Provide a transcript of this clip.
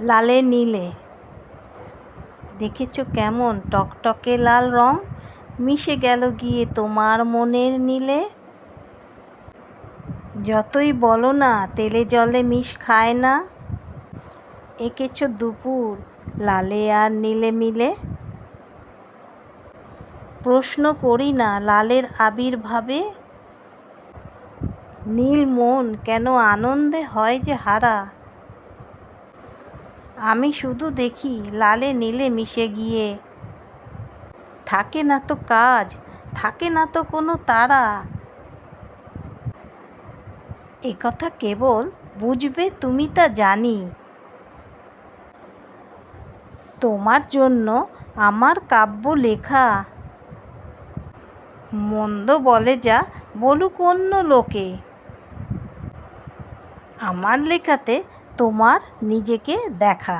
লালে নীলে। দেখেছ কেমন টকটকে লাল রং? মিশে গেল গিয়ে তোমার মনের নীলে। যতই বলো না, তেলে জলে মিশ খায় না। এঁকেছো দুপুর লালে আর নীলে মিলে। প্রশ্ন করি না লালের আবির্ভাবে। নীল মন কেন আনন্দে হয় যে হারা? আমি শুধু দেখি লালে নীলে মিশে গিয়ে। থাকে না তো কাজ, থাকে না তো কোনো তারা। একথা কেবল বুঝবে তুমি তা জানি। তোমার জন্য আমার কাব্য লেখা। মন্দ বলে যা বলুক অন্য লোকে। আমার লেখাতে তোমার নিজেকে দেখা।